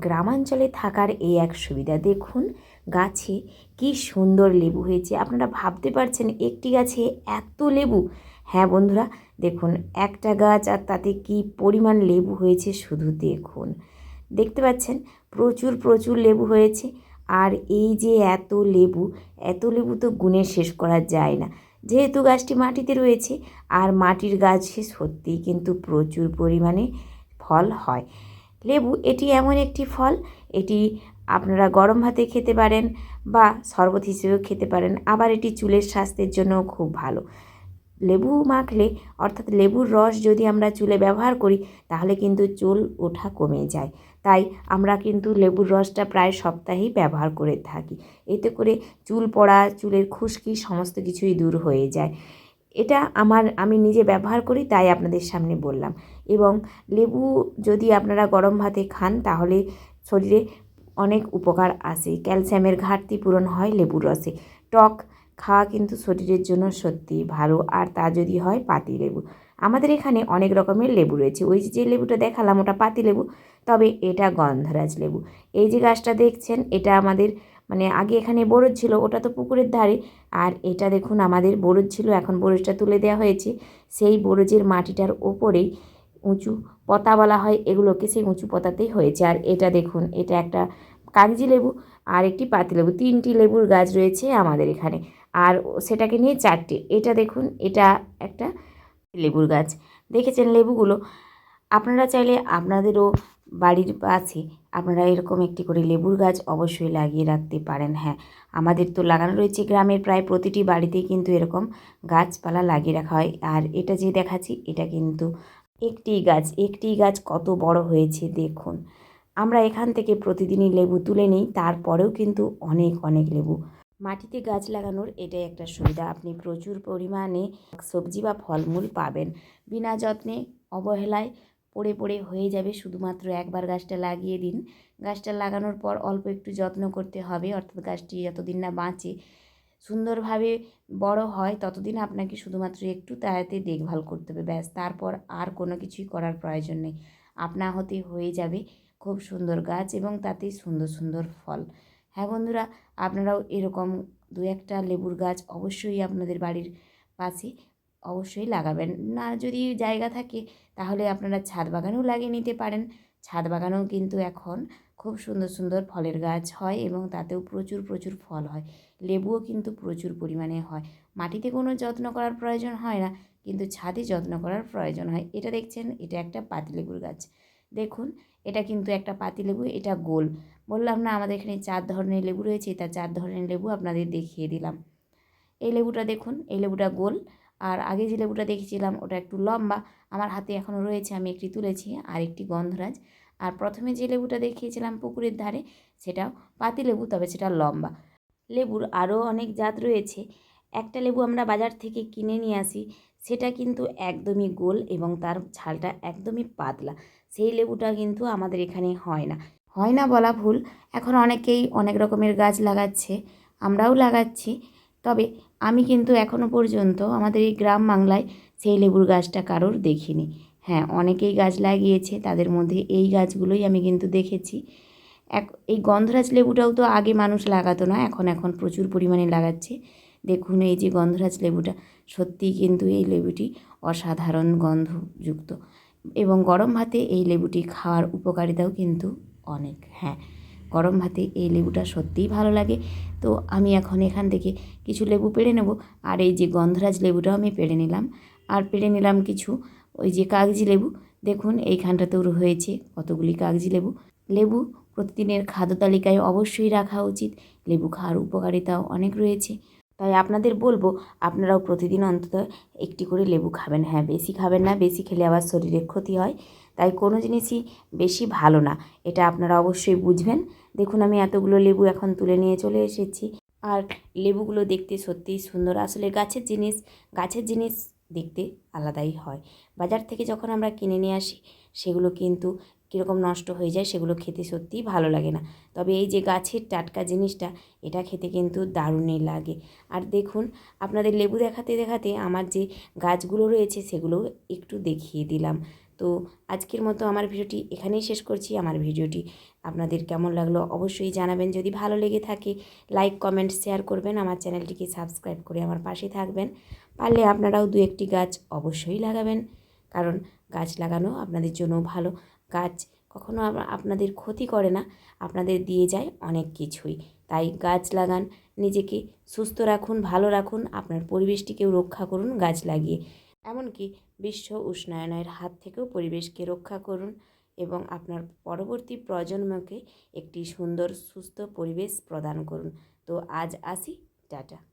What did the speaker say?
গ্রামাঞ্চলে থাকার এই এক সুবিধা। দেখুন, গাছে কি সুন্দর লেবু হয়েছে। আপনারা ভাবতে পারছেন, একটি গাছে এত লেবু? হ্যাঁ বন্ধুরা, দেখুন, একটা গাছ আর তাতে কি পরিমাণ লেবু হয়েছে শুধু দেখুন। দেখতে পাচ্ছেন, প্রচুর প্রচুর লেবু হয়েছে। আর এই যে এত লেবু এত লেবু তো গুণে শেষ করা যায় না। যেহেতু গাছটি মাটিতে রয়েছে, আর মাটির গাছে সত্যিই কিন্তু প্রচুর পরিমাণে ফল হয়। লেবু, এটি এমন একটি ফল, এটি আপনারা গরম ভাতে খেতে পারেন বা শরবত হিসেবেও খেতে পারেন। আবার এটি চুলের স্বাস্থ্যের জন্যও খুব ভালো। লেবু মাখলে, অর্থাৎ লেবুর রস যদি আমরা চুলে ব্যবহার করি, তাহলে কিন্তু চুল ওঠা কমে যায়। তাই আমরা কিন্তু লেবুর রসটা প্রায় সপ্তাহেই ব্যবহার করে থাকি। এতে করে চুল পড়া, চুলের খুশকি, সমস্ত কিছুই দূর হয়ে যায়। এটা আমার, আমি নিজে ব্যবহার করি, তাই আপনাদের সামনে বললাম। এবং লেবু যদি আপনারা গরম ভাতে খান, তাহলে শরীরে অনেক উপকার আসে। ক্যালসিয়ামের ঘাটতি পূরণ হয় লেবুর রসে। টক খাওয়া কিন্তু শরীরের জন্য সত্যি ভালো, আর তা যদি হয় পাতি লেবু। আমাদের এখানে অনেক রকমের লেবু রয়েছে। ওই যে লেবুটা দেখালাম, ওটা পাতি লেবু, তবে এটা গন্ধরাজ লেবু। এই যে গাছটা দেখছেন, এটা আমাদের মানে আগে এখানে বরজ ছিল, ওটা তো পুকুরের ধারে। আর এটা দেখুন, আমাদের বরজ ছিল, এখন বরজটা তুলে দেওয়া হয়েছে। সেই বরজের মাটিটার ওপরেই উঁচু পতা বলা হয়, এগুলোকে সেই উঁচু পতাতেই হয়েছে। আর এটা দেখুন, এটা একটা কাগজি লেবু আর একটি পাতিলেবু তিনটি লেবুর গাছ রয়েছে আমাদের এখানে। আর সেটাকে নিয়ে চারটে, এটা দেখুন, এটা একটা লেবুর গাছ। দেখেছেন লেবুগুলো? আপনারা চাইলে আপনাদেরও বাড়ির পাশে আপনারা এরকম একটি করে লেবুর গাছ অবশ্যই লাগিয়ে রাখতে পারেন হ্যাঁ। আমাদের তো লাগানো রয়েছে গ্রামের প্রায় প্রতিটি বাড়িতেই কিন্তু এরকম গাছপালা লাগিয়ে রাখা হয়। আর এটা যে দেখাচ্ছি, এটা কিন্তু একটি গাছ একটি গাছ কত বড় হয়েছে, দেখুন। আমরা এখান থেকে প্রতিদিনই লেবু তুলে নিই, তারপরেও কিন্তু অনেক অনেক লেবু। মাটিতে গাছ লাগানোর এটাই একটা সুবিধা, আপনি প্রচুর পরিমাণে সবজি বা ফলমূল পাবেন। বিনা যত্নে, অবহেলায় পড়ে পড়ে হয়ে যাবে। শুধুমাত্র একবার গাছটা লাগিয়ে দিন। গাছটা লাগানোর পর অল্প একটু যত্ন করতে হবে। অর্থাৎ গাছটি যতদিন না বাঁচে, সুন্দরভাবে বড় হয়, ততদিন আপনাকে শুধুমাত্র একটু তাড়াতে দেখভাল করতে হবে। ব্যাস, তারপর আর কোনো কিছুই করার প্রয়োজন নেই। আপনা হতে হয়ে যাবে খুব সুন্দর গাছ এবং তাতে সুন্দর সুন্দর ফল। হ্যাঁ বন্ধুরা, আপনারাও এরকম দু একটা লেবুর গাছ অবশ্যই আপনাদের বাড়ির পাশে অবশ্যই লাগাবেন। না যদি জায়গা থাকে, তাহলে আপনারা ছাদ বাগানেও লাগিয়ে নিতে পারেন। ছাদ বাগানেও কিন্তু এখন খুব সুন্দর সুন্দর ফলের গাছ হয় এবং তাতেও প্রচুর প্রচুর ফল হয়। লেবুও কিন্তু প্রচুর পরিমাণে হয়। মাটিতে কোনো যত্ন করার প্রয়োজন হয় না, কিন্তু ছাদে যত্ন করার প্রয়োজন হয়। এটা দেখছেন, এটা একটা পাতিলেবুর গাছ। দেখুন, এটা কিন্তু একটা পাতিলেবু, এটা গোল। বললাম না, আমাদের এখানে চার ধরনের লেবু রয়েছে, তা চার ধরনের লেবু আপনাদের দেখিয়ে দিলাম। এই লেবুটা দেখুন, এই লেবুটা গোল আর আগে যে লেবুটা দেখেছিলাম ওটা একটু লম্বা, আমার হাতে এখনও রয়েছে, আমি একটি তুলেছি, আর একটি গন্ধরাজ। আর প্রথমে যে লেবুটা দেখিয়েছিলাম পুকুরের ধারে, সেটাও পাতি লেবু, তবে সেটা লম্বা। লেবুর আরও অনেক জাত রয়েছে। একটা লেবু আমরা বাজার থেকে কিনে নিয়ে আসি, সেটা কিন্তু একদমই গোল এবং তার ছালটা একদমই পাতলা। সেই লেবুটা কিন্তু আমাদের এখানে হয় না। হয় না বলা ভুল, এখন অনেকেই অনেক রকমের গাছ লাগাচ্ছে, আমরাও লাগাচ্ছি তবে আমি কিন্তু এখনও পর্যন্ত আমাদের এই গ্রাম বাংলায় সেই লেবুর গাছটা কারোর দেখিনি। হ্যাঁ অনেকেই গাছ লাগিয়েছে, তাদের মধ্যে এই গাছগুলোই আমি কিন্তু দেখেছি। এক, এই গন্ধরাজ লেবুটাও তো আগে মানুষ লাগাতো না, এখন এখন প্রচুর পরিমাণে লাগাচ্ছে। দেখুন এই যে গন্ধরাজ লেবুটা, সত্যিই কিন্তু এই লেবুটি অসাধারণ গন্ধযুক্ত। এবং গরম ভাতে এই লেবুটি খাওয়ার উপকারিতাও কিন্তু অনেক। হ্যাঁ গরম ভাতে এই লেবুটা সত্যিই ভালো লাগে। তো আমি এখন এখান থেকে কিছু লেবু পেড়ে নেব। আর এই যে গন্ধরাজ লেবুটাও আমি পেড়ে নিলাম। আর পেড়ে নিলাম কিছু ওই যে কাগজি লেবু। দেখুন, এইখানটাতেও হয়েছে কতগুলি কাগজি লেবু। লেবু প্রতিদিনের খাদ্য তালিকায় অবশ্যই রাখা উচিত। লেবু খাওয়ার উপকারিতাও অনেক রয়েছে। তাই আপনাদের বলব, আপনারাও প্রতিদিন অন্তত একটি করে লেবু খাবেন। হ্যাঁ বেশি খাবেন না, বেশি খেলে আবার শরীরের ক্ষতি হয়। তাই কোনো জিনিসই বেশি ভালো না। এটা আপনারা অবশ্যই বুঝবেন। দেখুন, আমি এতগুলো লেবু এখন তুলে নিয়ে চলে এসেছি। আর লেবুগুলো দেখতে সত্যিই সুন্দর। আসলে গাছের জিনিস গাছের জিনিস দেখতে আলাদাই হয়। বাজার থেকে যখন আমরা কিনে নিয়ে আসি, সেগুলো কিন্তু কীরকম নষ্ট হয়ে যায়, সেগুলো খেতে সত্যিই ভালো লাগে না। তবে এই যে গাছের টাটকা জিনিসটা, এটা খেতে কিন্তু দারুণই লাগে। আর দেখুন, আপনাদের লেবু দেখাতে দেখাতে আমার যে গাছগুলো রয়েছে সেগুলো একটু দেখিয়ে দিলাম। তো আজকের মতো আমার ভিডিওটি এখানেই শেষ করছি। আমার ভিডিওটি আপনাদের কেমন লাগল অবশ্যই জানাবেন। যদি ভালো লেগে থাকে লাইক কমেন্ট শেয়ার করবেন। আমার চ্যানেলটিকে সাবস্ক্রাইব করে আমার পাশে থাকবেন। পারলে আপনারাও দু একটি গাছ অবশ্যই লাগাবেন। কারণ গাছ লাগানো আপনাদের জন্য ভালো। গাছ কখনো আপনাদের ক্ষতি করে না। আপনাদের দিয়ে যায় অনেক কিছুই। তাই গাছ লাগান, নিজেকে সুস্থ রাখুন, ভালো রাখুন, আপনার পরিবেশটিকেও রক্ষা করুন গাছ লাগিয়ে। এমনকি বিশ্ব উষ্ণায়নের হাত থেকেও পরিবেশকে রক্ষা করুন এবং আপনার পরবর্তী প্রজন্মকে একটি সুন্দর, সুস্থ পরিবেশ প্রদান করুন। তো আজ আসি, টাটা।